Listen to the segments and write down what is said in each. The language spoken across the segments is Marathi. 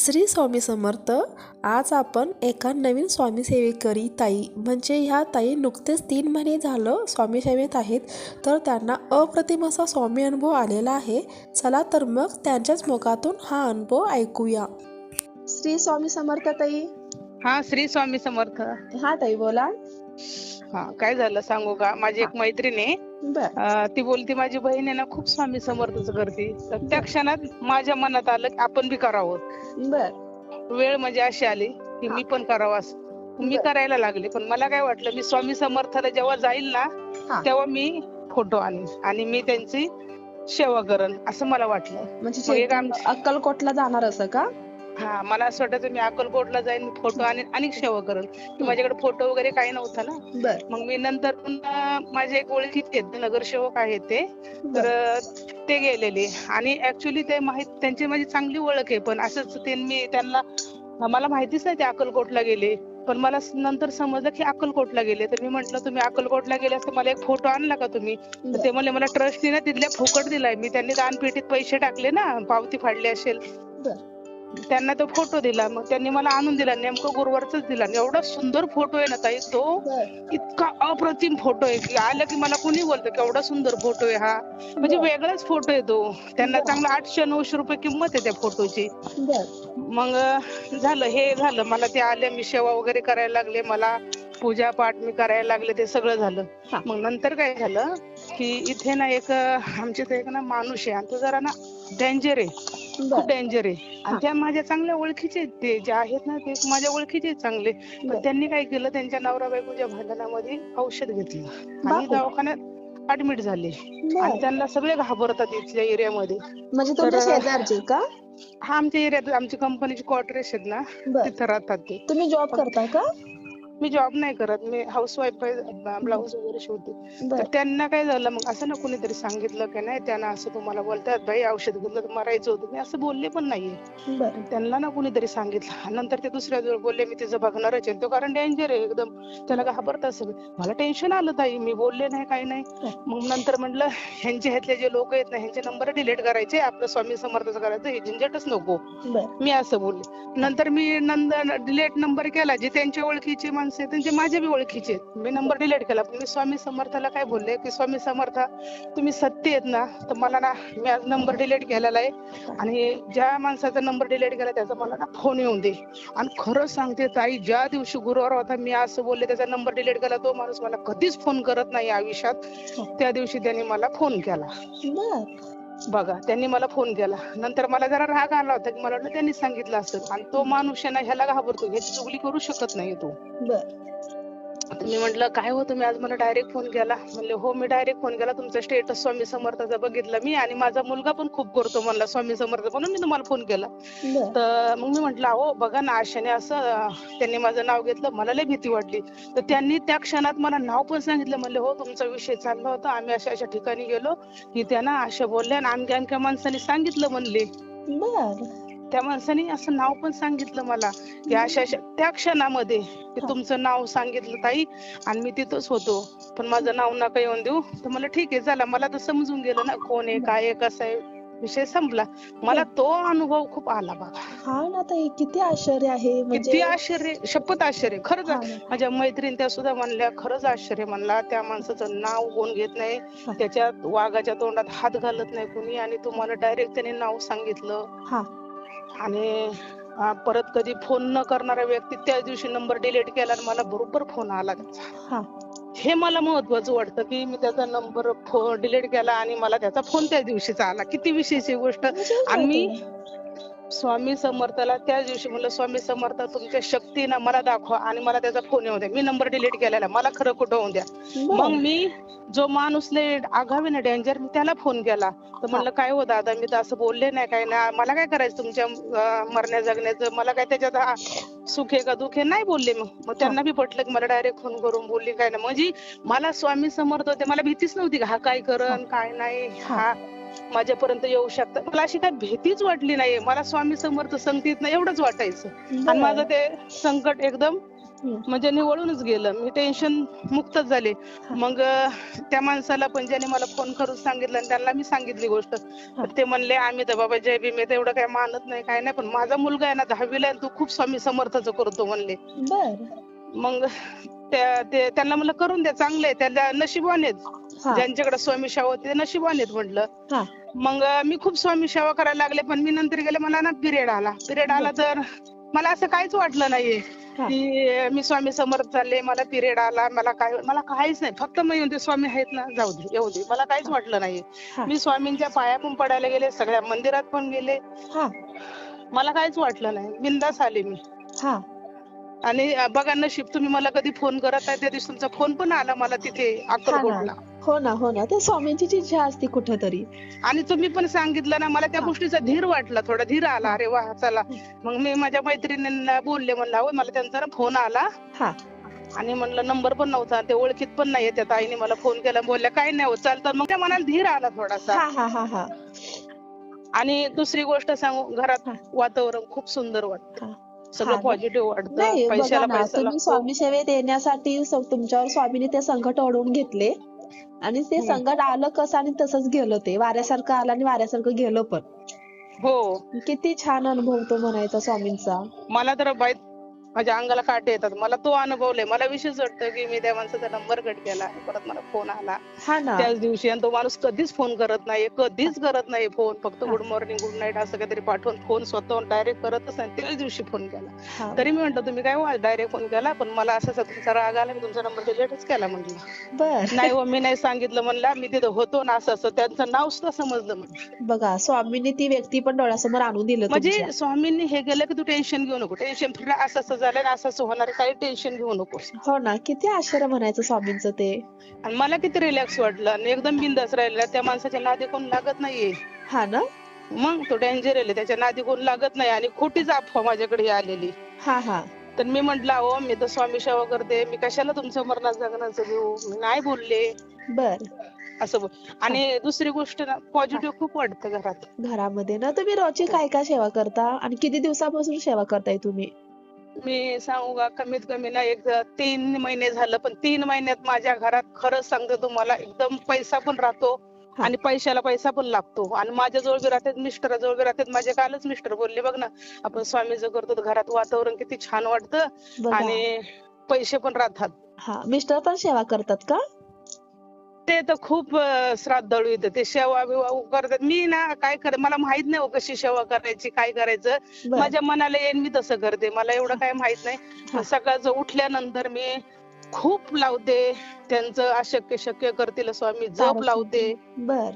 श्री स्वामी समर्थ आज आपण एका नवीन स्वामी सेवेकरी ताई म्हणजे ह्या ताई नुकतेच तीन महिने झालं स्वामी सेवेत आहेत तर त्यांना अप्रतिम असा स्वामी अनुभव आलेला आहे. चला तर मग त्यांच्याच मुखातून हा अनुभव ऐकूया. श्री स्वामी समर्थ ताई. हा श्री स्वामी समर्थ. हा ताई बोला. हा काय झालं सांगू का? माझी एक मैत्रीण आहे. अं, ती बोलती माझी बहीण आहे ना खूप स्वामी समर्थच करते. तर त्या क्षणात माझ्या मनात आलं की आपण बी करावं. बर. वेळ म्हणजे अशी आली की मी पण करावं असं. मी बर. करायला लागले पण मला काय वाटलं मी स्वामी समर्थाला जेव्हा जाईल हा. ना तेव्हा मी फोटो आणीन आणि मी त्यांची सेवा करण असं मला वाटलं. म्हणजे मग एक चैतन्य आमची- अक्कलकोटला जाणार असं का? हा मला असं वाटायचं मी अक्कलकोटला जाईन फोटो आणि आणि सेवा करण की माझ्याकडे फोटो वगैरे काही नव्हता ना. मग मी नंतर पुन्हा माझे एक ओळखीचे आहेत नगरसेवक आहेत ते. तर ते गेलेले. आणि ऍक्च्युली ते माहीत त्यांची माझी चांगली ओळख आहे पण असंच ते मी त्यांना मला माहितीच नाही ते अक्कलकोटला गेले. पण मला नंतर समजलं की अक्कलकोटला गेले. तर मी म्हंटल तुम्ही अक्कलकोटला गेले असते मला एक फोटो आणला का तुम्ही? ते म्हणले मला ट्रस्टने ना तिथल्या फुकट दिलाय. मी त्यांनी दानपेटीत पैसे टाकले ना पावती फाडली असेल. त्यांना तो फोटो दिला. मग त्यांनी मला आणून दिला. नेमकं गुरुवारचाच दिला. एवढा सुंदर फोटो आहे ना ताई तो इतका अप्रतिम फोटो आहे. की आलं की मला कोणी बोलतं केवढा सुंदर फोटो आहे हा. म्हणजे. वेगळाच फोटो आहे तो. त्यांना. चांगला आठशे नऊशे रुपये किंमत आहे त्या फोटोची मग झालं हे झालं. मला ते आले मी सेवा वगैरे करायला लागले. मला पूजा पाठ मी करायला लागले ते सगळं झालं. मग नंतर काय झालं की इथे ना एक आमच्या इथे एक ना माणूस आहे. आणि तो जरा ना डेंजर आहे. खूप डेंजर आहे. आणि त्या माझ्या चांगल्या ओळखीचे आहेत ते जे आहेत ना ते माझ्या ओळखीचे आहेत चांगले. पण त्यांनी काय केलं त्यांच्या नवरा बायकोच्या भांडणामध्ये औषध घेतलं. आणि बापरे. दवाखान्यात ऍडमिट झाले. आणि त्यांना सगळे घाबरतात इथल्या एरियामध्ये. म्हणजे तुमच्या तर- शेजारचे का? हा आमच्या एरियात आमची कंपनीची क्वार्टर्स आहेत ना. बर. तिथं राहतात ते. तुम्ही जॉब करता का? मी जॉब नाही करत मी हाऊस वाईफ ब्लाऊज वगैरे शिवते. तर त्यांना काय झालं मग असं ना कुणीतरी सांगितलं की नाही त्यांना असं तुम्हाला बोलतात बाई औषध घेतलं तर मरायचं होतं. मी असं बोलले पण नाहीये. त्यांना ना कुणीतरी सांगितलं. नंतर ते दुसऱ्या दिवशी बोलले मी तिचं बघणारच आहे. तो कारण डेंजर आहे एकदम. त्याला घाबरतात सगळे मला टेन्शन आलं ताई मी बोलले नाही काही नाही. मग नंतर म्हटलं ह्यांचे ह्यातले जे लोक आहेत ना ह्यांचे नंबर डिलीट करायचे आपलं स्वामी समर्थाचं करायचं हे झंझटच नको. मी असं बोलले. नंतर मी नंतर डिलीट नंबर केला जे त्यांच्या ओळखीचे माणसं आहेत त्यांचे माझ्या बी ओळखीचे आहेत. मी नंबर डिलीट केला. पण मी स्वामी समर्थाला काय बोलले की स्वामी समर्थ तुम्ही सत्य आहेत ना तर मला ना मी आज नंबर डिलीट केलेला आहे आणि ज्या माणसाचा नंबर डिलीट केला त्याचा मला ना फोन येऊन दे. आणि खरंच सांगते ताई ज्या दिवशी गुरुवार होता मी असं बोलले त्याचा नंबर डिलीट केला तो माणूस मला कधीच फोन करत नाही आयुष्यात. त्या दिवशी त्यांनी मला फोन केला. बघा त्यांनी मला फोन केला. नंतर मला जरा राग आला होता की मला वाटलं त्यांनी सांगितलं असतं आणि तो माणूस आहे ना ह्याला घाबरतो. ह्याची चुगली करू शकत नाही तो. बर. मी म्हंटल काय हो तुम्ही? आज मला डायरेक्ट फोन केला. म्हणले हो मी डायरेक्ट फोन केला. तुमचा स्टेटस स्वामी समर्थाचा बघितला मी आणि माझा मुलगा पण खूप करतो म्हणला स्वामी समर्थ म्हणून मी तुम्हाला फोन केला. तर मग मी म्हंटल अहो बघा ना आशाने असं त्यांनी माझं नाव घेतलं. मला लय भीती वाटली. तर त्यांनी त्या क्षणात मला नाव पण सांगितलं. म्हणले हो तुमचा विषय चालला होता. आम्ही अशा अशा ठिकाणी गेलो. की त्यांना आशा बोलल्या आणि आणखी आणख्या माणसाने सांगितलं म्हणले. बर. त्या माणसाने असं नाव पण सांगितलं मला की अशा अशा त्या क्षणामध्ये की हा. तुमचं नाव सांगितलं ताई आणि मी तिथंच होतो. पण माझं नाव नका येऊन देऊ. तर मला ठीक आहे चला मला तर समजून गेलं ना कोण आहे काय आहे कसं आहे. विषय संपला. मला तो अनुभव खूप आला बघा. हा ना ताई किती आश्चर्य आहे किती म्हणजे आश्चर्य शपथ आश्चर्य खरंच हा. माझ्या मैत्रीण त्या सुद्धा म्हणल्या खरंच आश्चर्य म्हणला त्या माणसाचं नाव कोण घेत नाही हा. त्याच्या वाघाच्या तोंडात हात घालत नाही कोणी आणि तुम्हाला डायरेक्ट त्याने नाव सांगितलं. हा. आणि परत कधी फोन न करणारा व्यक्ती त्या दिवशी नंबर डिलीट केला आणि मला बरोबर फोन आला त्याचा. हा. हे मला महत्वाचं वाटतं की मी त्याचा नंबर डिलीट केला आणि मला त्याचा फोन त्या दिवशीचा आला. किती विशेष गोष्ट. म्हणजे आणि मी स्वामी समर्थाला त्या दिवशी म्हणलं स्वामी समर्थ तुमच्या शक्तीनं मला दाखवा आणि मला त्याचा फोन येऊ द्या मी नंबर डिलीट केलेला मला खरं कुठं होऊ द्या? मग. मी जो माणूस लय आगावी ना डेंजर मी त्याला फोन केला. तर म्हणलं काय हो दादा मी तर असं बोलले नाही काय नाही. मला काय करायचं तुमच्या अं, मरण्या जगण्याचं? मला काय त्याच्यात सुख आहे का दुःख आहे? नाही बोलले मग. मग त्यांना बी पटलं की मला डायरेक्ट फोन करून बोलली काय ना म्हणजे मला स्वामी समर्थ होते. मला भीतीच नव्हती का हा काय करण काय नाही हा. माझ्यापर्यंत येऊ शकतात. मला अशी काय भीतीच वाटली नाही मला स्वामी समर्थ संगतीत ना एवढंच वाटायचं. आणि. माझं ते संकट एकदम. म्हणजे निवळूनच गेलं. मी टेन्शन मुक्तच झाले. मग त्या माणसाला पण ज्याने मला फोन करून सांगितलं आणि त्यांना मी सांगितली गोष्ट. ते म्हणले आम्ही तर बाबा जय भीम तेवढं काही मानत नाही काय नाही पण माझा मुलगा आहे ना दहावीला तो खूप स्वामी समर्थाचं करतो म्हणले. मग ते त्यांना म्हणलं करून द्या चांगले त्याला नशिबाने हा. ज्यांच्याकडे स्वामी सेवा होती ते नशिबाने म्हटलं. मग मी खूप स्वामी सेवा करायला लागले पण मी नंतर गेले मला ना पिरियड आला. पिरियड आला तर मला असं काहीच वाटलं नाहीये. की मी स्वामी समर्थ झाले मला पिरियड आला मला काय मला काहीच नाही. फक्त मी म्हणते स्वामी आहेत ना जाऊ दे येऊ दे. मला काहीच वाटलं नाहीये. हा. मी स्वामींच्या पाया पण पडायला गेले सगळ्या मंदिरात पण गेले. मला काहीच वाटलं नाही. बिंदास आले मी. हा. आणि बघा नशीब तुम्ही मला कधी फोन करत आहे त्या दिवशी तुमचा फोन पण आला मला तिथे अक्कलकोटला. हो ना हो ना. ते स्वामींची इच्छा असते कुठंतरी. आणि तुम्ही पण सांगितलं ना मला त्या हा. गोष्टीचा धीर वाटला थोडा धीर आला. अरे वा चला. मग मी माझ्या मैत्रिणींना बोलले म्हणलं "अहो, मला त्यांचा ना फोन आला. हा. आणि म्हणलं नंबर पण नव्हता ते ओळखीत पण नाही त्या ताईने मला फोन केला बोलल्या काय नाही होत चालतं मग त्या मनाला धीर आला थोडासा. हा हा हा हा. आणि दुसरी गोष्ट सांगू घरात हा. वातावरण खूप सुंदर वाटतं. हा. सगळं? पॉझिटिव्ह वाटतं पैशाला पैसा स्वामी सेवेत येण्यासाठी तुमच्यावर स्वामीने ते संकट ओढवून घेतले. आणि ते. संकट आलं कसं आणि तसंच गेलं ते. वाऱ्यासारखं आलं आणि वाऱ्यासारखं गेलं पण. हो. किती छान अनुभव तो म्हणायचा स्वामींचा. मला तर बाई माझ्या अंगाला काटे येतात. मला तो अनुभवलाय. मला विशेष वाटतं की मी त्या माणसाचा नंबर कट केला. परत मला फोन आला. हा ना. त्याच दिवशी आणि तो माणूस कधीच फोन करत नाही कधीच करत नाही फोन फक्त. गुड मॉर्निंग गुड नाईट असं काहीतरी पाठवून फोन स्वतःहून डायरेक्ट करतच नाही. त्याच दिवशी फोन केला. तरी मी म्हंटल तुम्ही काय डायरेक्ट फोन केला? पण मला असं तुमचा राग आला. मी तुमचा नंबर डिलीटच केला म्हटलं बर. नाही हो मी नाही सांगितलं म्हणला. मी तिथं होतो ना असं असं. त्यांचं नाव सुद्धा समजलं म्हणलं बघा स्वामींनी ती व्यक्ती पण डोळ्यासमोर आणून दिलं म्हणजे. स्वामींनी हे केलं की तू टेन्शन घेऊ नको. टेन्शन फ्री असं असं झालं ना असं होणार काही टेन्शन घेऊ नको हो ना किती आश्चर्य म्हणायचं स्वामींचं ते. आणि मला किती रिलॅक्स वाटलं आणि एकदम बिंदास राहिला त्या माणसाच्या नादी कोण लागत नाहीये. हा ना? मग तो डेंजर आहे त्याच्या नादी कोण लागत नाही आणि खोटीच अफवा माझ्याकडे आलेली. हा हा. तर मी म्हंटल अहो मी तर स्वामी सेवा करते मी कशाला तुमचं मरणाचं जगण्याचं घेऊ? मी नाही बोलले. बर. असं बोल. आणि दुसरी गोष्ट ना पॉझिटिव्ह खूप वाटतं घरात. घरामध्ये ना तुम्ही रोजची काय काय सेवा करता? आणि किती दिवसापासून सेवा करताय तुम्ही? मी सांगू का? कमीत कमी ना एक तीन महिने झालं पण तीन महिन्यात माझ्या घरात खरंच सांगते तुम्हाला एकदम पैसा पण राहतो. आणि पैशाला पैसा पण लागतो. आणि माझ्या जवळ बी राहतात मिस्टराजवळ बी राहतात माझे कालच मिस्टर बोलले बघ ना आपण स्वामीचं करतो घरात वातावरण किती छान वाटतं आणि पैसे पण राहतात. हा मिस्टर पण सेवा करतात का? ते तर खूप श्राद्धाळू येतं ते सेवा बिवा करतात. मी ना काय कर मला माहीत नाही हो कशी सेवा करायची काय करायचं. माझ्या मनाला येईन मी तसं करते. मला एवढं काय माहीत नाही. सकाळचं उठल्यानंतर मी खूप लावते. त्यांचं अशक्य शक्य करतील स्वामी जप लावते. बर.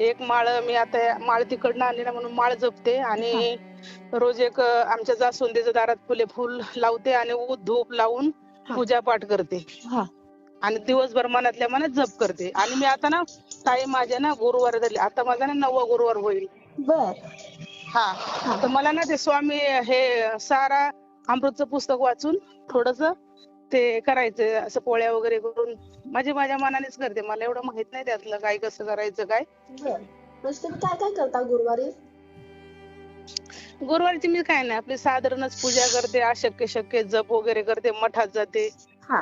एक माळ मी आता माळ तिकडनं आणली ना म्हणून माळ जपते आणि रोज एक आमच्या जास्वंदीच्या दारात फुले फुल लावते आणि धूप लावून. पूजा पाठ करते. हा. आणि दिवसभर मनातल्या मनात जप करते. आणि मी आता ना ताई माझ्या ना गुरुवार झाले. आता माझा ना नववा गुरुवार होईल. बर. हा. तर मला ना ते स्वामी हे सारा अमृतचं पुस्तक वाचून थोडस ते करायचं असं पोळ्या वगैरे करून माझे माझ्या मनानेच करते. मला एवढं माहीत नाही त्यातलं काय कसं करायचं काय. तुम्ही काय काय करता गुरुवारी? गुरुवारची मी काय नाही. आपली साधारणच पूजा करते अशक्य शक्य जप वगैरे करते मठात जाते. हा.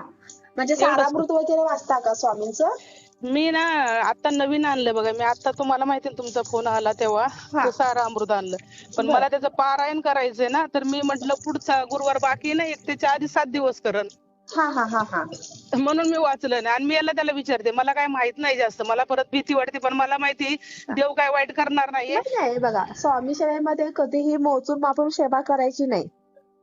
म्हणजे. सारामृत वगैरे वाचता का स्वामींचं? मी ना आता नवीन आणलं बघा मी आता तुम्हाला माहिती तुमचा फोन आला तेव्हा. ते सारा अमृत आणलं. पण. मला त्याचं पारायण करायचंय ना तर मी म्हंटल पुढचा गुरुवार बाकी नाही एक त्याच्या आधी सात दिवस करण. हा हा हा हा. म्हणून मी वाचलं नाही. आणि मी याला त्याला विचारते मला काय माहीत नाही जास्त मला परत भीती वाटते पण मला माहिती देव काय वाईट करणार नाही बघा स्वामी सेवेमध्ये कधीही मोजून मापून सेवा करायची नाही.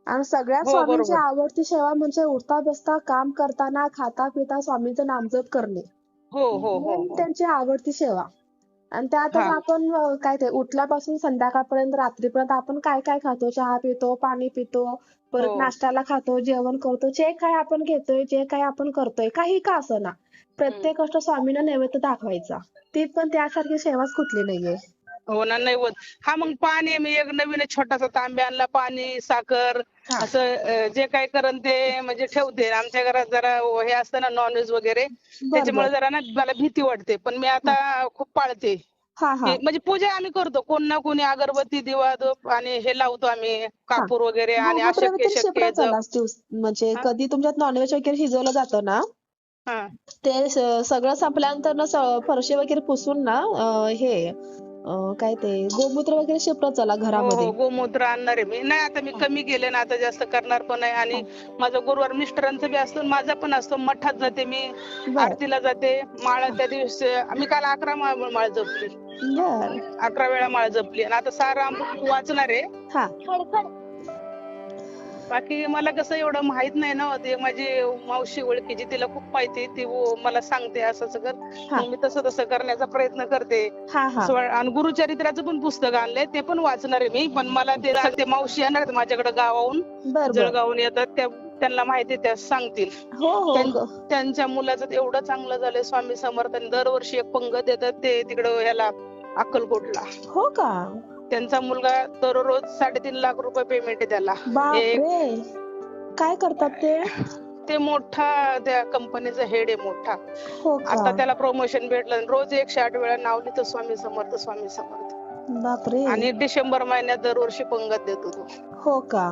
आणि सगळ्यात हो, स्वामींची. आवडती सेवा म्हणजे उठता बसता काम करताना खाता पिता स्वामींचं नामजप करणे हो हो हो ही. त्यांची आवडती सेवा आणि त्यातच हा. आपण काय ते उठल्यापासून संध्याकाळपर्यंत रात्रीपर्यंत आपण काय काय खातो चहा पितो पाणी पितो परत हो. नाश्त्याला खातो जेवण करतो जे काय आपण घेतोय जे काय आपण करतोय काही का असना प्रत्येक गोष्ट स्वामींना नैवेद्य दाखवायचा ती पण त्यासारखी सेवाच कुठली नाहीये हो ना नाही होत. हा मग पाणी मी एक नवीन छोटासा तांबे आणला पाणी साखर. असं जे काय करण ते म्हणजे ठेवते. आमच्या घरात जरा हे असतं ना नॉनव्हेज वगैरे त्याच्यामुळे जरा ना मला भीती वाटते. पण मी आता खूप पाळते. म्हणजे पूजा आम्ही करतो. कोण ना कोणी अगरबत्ती दिवा धूप आणि हे लावतो आम्ही. कापूर वगैरे आणि अशक्य शक्य म्हणजे? कधी तुमच्यात नॉनव्हेज वगैरे शिजवलं जातं ना हा. ते सगळं संपल्यानंतर ना फरशी वगैरे पुसून ना हे अं, काय ते गोमूत्र वगैरे शिपरत चला हो घरामध्ये. हो गोमूत्र आणणार. आहे मी नाही आता मी कमी केले ना आता जास्त करणार पण आहे आणि माझा गुरुवार मिस्टरांचा बी असतो आणि माझा पण असतो. मठात जाते मी बर. आरतीला जाते. माळ त्या दिवशी मी काल अकरा माळ माळ जपली. बर. अकरा वेळा माळ जपली. आणि आता सारा वाचणार आहे. हा. बाकी मला कसं एवढं माहीत नाही ना ते माझी मावशी ओळखीची तिला खूप माहिती. ती वो- मला सांगते असं असं कर. हा. मग मी तसं तसं करण्याचा प्रयत्न करते. हा हा. आणि गुरुचरित्राचं पण पुस्तक आणलंय ते पण वाचणार आहे मी पण मला ते ते मावशी येणार आहेत माझ्याकडे गावाहून बर बर. जळगावून येतात त्या त्यांना माहिती त्या सांगतील. हो हो त्यां- हो. त्यांच्या मुलाचं ते एवढं चांगलं झालंय स्वामी समर्थांनी दरवर्षी एक पंगत देतात ते तिकडं ह्याला अक्कलकोटला. हो का? त्यांचा मुलगा दररोज साडेतीन लाख रुपये पेमेंट आहे त्याला. एक काय करतात ते? ते मोठा त्या कंपनीचा हेड आहे मोठा. हो आता त्याला प्रमोशन भेटलं. आणि रोज एकशे आठ वेळा नाव लिहितो स्वामी समर्थ स्वामी समर्थ. बापरे. आणि डिसेंबर महिन्यात दरवर्षी पंगत देतो तो. हो का?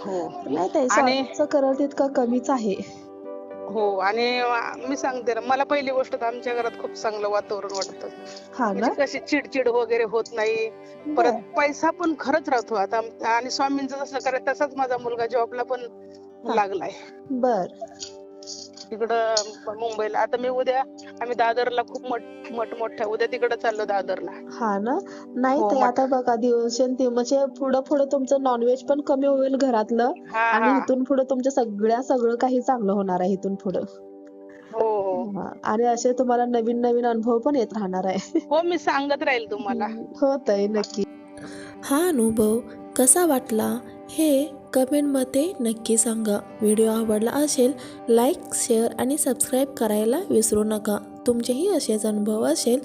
हो. नाही तितकं कमीच आहे. हो आणि मी सांगते ना मला पहिली गोष्ट तर आमच्या घरात खूप चांगलं वातावरण वाटतं. हा ना? म्हणजे कशी चिडचिड वगैरे होत नाही. परत पैसा पण खरंच राहतो. आता आणि स्वामींचं जसं करायचं तसाच माझा मुलगा जॉबला पण. लागलाय. बर. तिकडं मुंबईला. आता मी उद्या आम्ही दादरला खूप मठ मोठ्या उद्या तिकडे चाललो दादरला. हा ना? नाही हो, ताई मग- आता बघा दिवसेंदिवस म्हणजे पुढं पुढं तुमचं नॉनव्हेज पण कमी होईल घरातलं. हा आणि हा. इथून पुढे तुमच्या सगळ्या सगळं काही चांगलं होणार आहे इथून पुढं. हो. हो हा. आणि असे तुम्हाला नवीन नवीन अनुभव पण येत राहणार आहे. हो मी सांगत राहील तुम्हाला. हो ताई नक्की. हा अनुभव कसा वाटला? हे कमेंटमध्ये नक्की सांगा. व्हिडिओ आवडला असेल लाईक शेअर आणि सबस्क्राईब करायला विसरू नका. तुमचेही असेच अनुभव असेल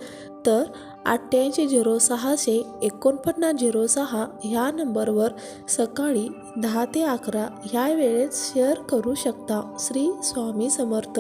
तर अठ्ठ्याऐंशी झिरो सहाशे एकोणपन्नास झिरो सहा ह्या नंबरवर सकाळी दहा ते अकरा ह्या वेळेत शेअर करू शकता. श्री स्वामी समर्थ.